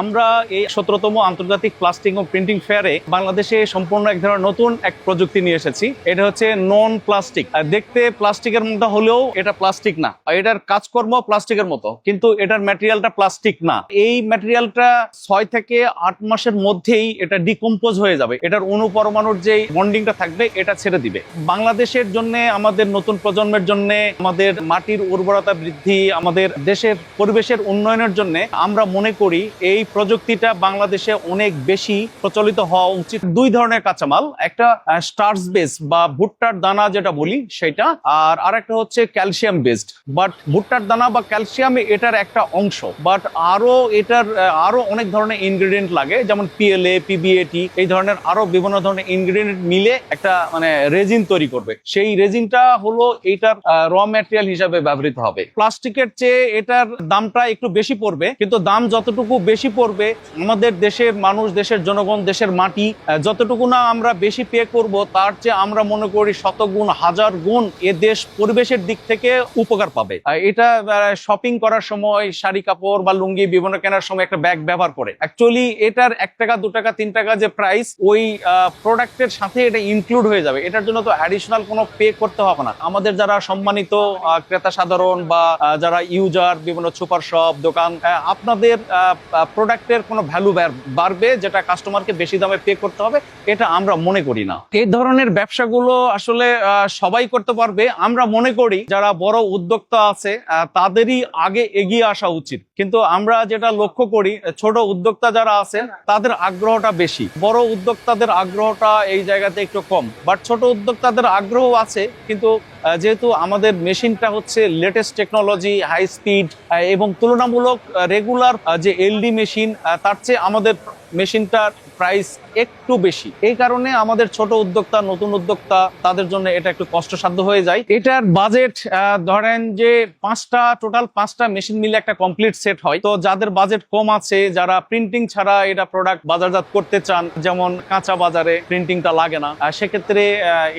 আমরা এই সতেরোতম আন্তর্জাতিক প্লাস্টিক ও প্রিন্টিং ফেয়ারে বাংলাদেশে সম্পূর্ণ এক ধরনের নতুন এক প্রযুক্তি নিয়ে এসেছি। এটা হচ্ছে নন প্লাস্টিক। দেখতে প্লাস্টিকের মতো হলেও এটা প্লাস্টিক না। এটার কাজকর্ম প্লাস্টিকের মতো। কিন্তু এটার ম্যাটেরিয়ালটা প্লাস্টিক না। এই ম্যাটেরিয়ালটা ছয় থেকে আট মাসের মধ্যেই এটা ডিকম্পোজ হয়ে যাবে। এটার অনুপরমাণুর যে বন্ডিংটা থাকবে, এটা ছেড়ে দিবে। বাংলাদেশের জন্য, আমাদের নতুন প্রজন্মের জন্য, আমাদের মাটির উর্বরতা বৃদ্ধি, আমাদের দেশের পরিবেশের উন্নয়নের জন্য আমরা মনে করি এই প্রযুক্তিটা বাংলাদেশে অনেক বেশি প্রচলিত হওয়া উচিত। দুই ধরনের কাঁচামাল, একটা স্টার্স বেস বা ভুট্টার দানা যেটা বলি সেটা, আর আরেকটা হচ্ছে ক্যালসিয়াম বেসড বাট ভুট্টার দানা বা ক্যালসিয়াম এটার একটা অংশ। বাট আরও এটার আরও অনেক ধরনের ইনগ্রেডিয়েন্ট লাগে, যেমন পিএলএ পিবিএটি এই ধরনের আরও বিভিন্ন ধরনের ইনগ্রেডিয়েন্ট মিলে একটা মানে রেজিন তৈরি করবে। সেই রেজিনটা হলো এইটার র ম্যাটেরিয়াল হিসাবে ব্যবহৃত হবে। প্লাস্টিকের চেয়ে এটার দামটা একটু বেশি পড়বে, কিন্তু দাম যতটুকু বেশি পড়বে, আমাদের দেশের মানুষ, দেশের জনগণ, দেশের মাটি যতটুকু না আমরা বেশি পে করব, তার চেয়ে আমরা মনে করি শতগুণ, হাজার গুণ এ দেশ পরিবেশের দিক থেকে উপকার পাবে। এটা শপিং করার সময় শাড়ি কাপড় বা লুঙ্গি বিভিন্ন কেনার সময় একটা ব্যাগ ব্যবহার করে। অ্যাকচুয়ালি এটার এক টাকা, দু টাকা, তিন টাকা যে প্রাইস ওই প্রোডাক্টের সাথে এটা ইনক্লুড হয়ে যাবে। এটার জন্য তো অ্যাডিশনাল কোনো পে করতে হবে না। আমাদের যারা সম্মানিত ক্রেতা সাধারণ বা যারা ইউজার বিভিন্ন সুপার শপ দোকান আপনাদের প্রোডাক্টের কোনো ভ্যালু বাড়বে যেটা কাস্টমারকে বেশি দামে পে করতে হবে, এটা আমরা মনে করি না। এই ধরনের ব্যবসাগুলো আসলে সবাই করতে পারবে। আমরা মনে করি যারা বড় উদ্যোক্তা আছে তাদেরই আগে এগিয়ে আসা উচিত। কিন্তু আমরা যেটা লক্ষ্য করি ছোট উদ্যোক্তা যারা আছেন, তাদের আগ্রহটা বেশি। বড় উদ্যোক্তাদের আগ্রহটা এই জায়গাতে একটু কম। বাট ছোট উদ্যোক্তাদের আগ্রহ আছে, কিন্তু যেহেতু আমাদের মেশিনটা হচ্ছে লেটেস্ট টেকনোলজি হাই স্পিড এবং তুলনামূলক রেগুলার যে এলডি মেশিন তার চেয়ে আমাদের মেশিনটার প্রাইস একটু বেশি। এই কারণে আমাদের ছোট উদ্যোক্তা, নতুন উদ্যোক্তা, তাদের জন্য এটা একটু কষ্টসাধ্য হয়ে যায়। এটার বাজেট ধরেন যে পাঁচটা টোটাল পাঁচটা মেশিন মিলে একটা কমপ্লিট সেট হয়। তো যাদের বাজেট কম আছে, যারা প্রিন্টিং ছাড়া এটা প্রোডাক্ট বাজারজাত করতে চান, যেমন কাঁচা বাজারে প্রিন্টিংটা লাগে না সেক্ষেত্রে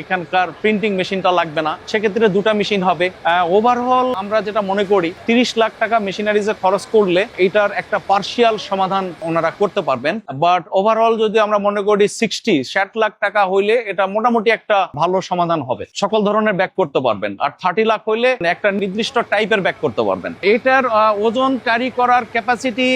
এখানকার প্রিন্টিং মেশিনটা লাগবে না। সেক্ষেত্রে দুটা মেশিন হবে। ওভারঅল আমরা যেটা মনে করি, তিরিশ লাখ টাকা মেশিনারিজে খরচ করলে এটার একটা পার্শিয়াল সমাধান ওনারা করতে পারবেন। বাট ওভারঅল যদি আমরা মনে করি সিক্সটি ষাট লাখ টাকা হইলে এটা মোটামুটি একটা ভালো সমাধান হবে। সকল ধরনের ব্যাক করতে পারবেন। আর থার্টি লাখ হইলে একটা নির্দিষ্ট টাইপের ব্যাক করতে পারবেন। এটার ওজন ক্যারি করার ক্যাপাসিটি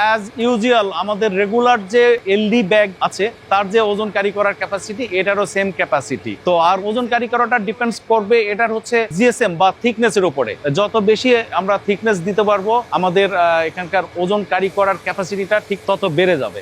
অ্যাজ ইউজুয়াল আমাদের রেগুলার যে এলডি ব্যাগ আছে, তার যে ওজন ক্যারি করার ক্যাপাসিটি এটারও সেম ক্যাপাসিটি তো আর ওজন ক্যারি করাটা ডিপেন্ডস করবে এটার হচ্ছে জিএসএম বা থিকনেসের উপরে। যত বেশি আমরা থিকনেস দিতে পারব, আমাদের এখানকার ওজন ক্যারি করার ক্যাপাসিটিটা ঠিক তত বেড়ে যাবে।